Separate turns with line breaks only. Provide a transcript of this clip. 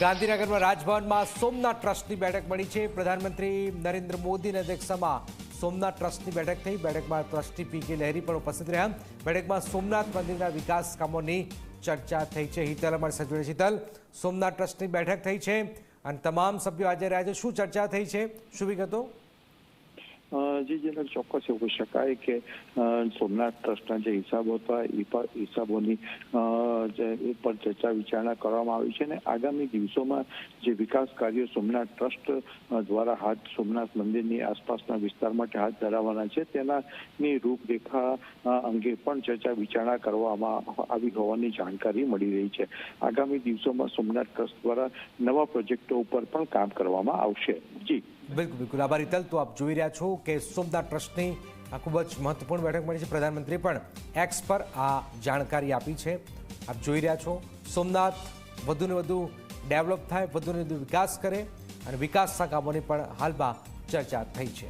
ગાંધીનગરમાં રાજભવનમાં સોમનાથ ટ્રસ્ટની બેઠક મળી છે. પ્રધાનમંત્રી નરેન્દ્ર મોદીની અધ્યક્ષતામાં સોમનાથ ટ્રસ્ટની બેઠક થઈ. બેઠકમાં ટ્રસ્ટી પી કે લહેરી પણ ઉપસ્થિત રહ્યા. બેઠકમાં સોમનાથ મંદિરના વિકાસ કામોની ચર્ચા થઈ છે. હિતલ અમારી સજ્જોડે શીતલ સોમનાથ ટ્રસ્ટની બેઠક થઈ છે અને તમામ સભ્યો હાજર રહ્યા છે. શું ચર્ચા થઈ છે? શું વિગતો?
જી જેને ચોક્કસ એવું કહી શકાય કે સોમનાથ ટ્રસ્ટના જે હિસાબો હતા, એ પર હિસાબોની એ પર ચર્ચા વિચારણા કરવામાં આવી છે અને આગામી દિવસોમાં જે વિકાસ કાર્યો સોમનાથ ટ્રસ્ટ દ્વારા હાથ, સોમનાથ મંદિરની આસપાસના વિસ્તાર માટે હાથ ધરાવવાના છે, તેનાની રૂપરેખા અંગે પણ ચર્ચા વિચારણા કરવામાં આવી હોવાની જાણકારી મળી રહી છે. આગામી દિવસોમાં સોમનાથ ટ્રસ્ટ દ્વારા નવા પ્રોજેક્ટો ઉપર પણ કામ કરવામાં આવશે. જી.
બિલકુલ બિલકુલ. આભાર હિતલ તો આપ જોઈ રહ્યા છો કે સોમનાથ ટ્રસ્ટની આ ખૂબ જ મહત્વપૂર્ણ બેઠક મળી છે. પ્રધાનમંત્રી પણ એક્સ પર આ જાણકારી આપી છે. આપ જોઈ રહ્યા છો, સોમનાથ વધુને વધુ ડેવલપ થાય વધુને વધુ વિકાસ કરે અને વિકાસના કામોની પણ હાલમાં ચર્ચા થઈ છે.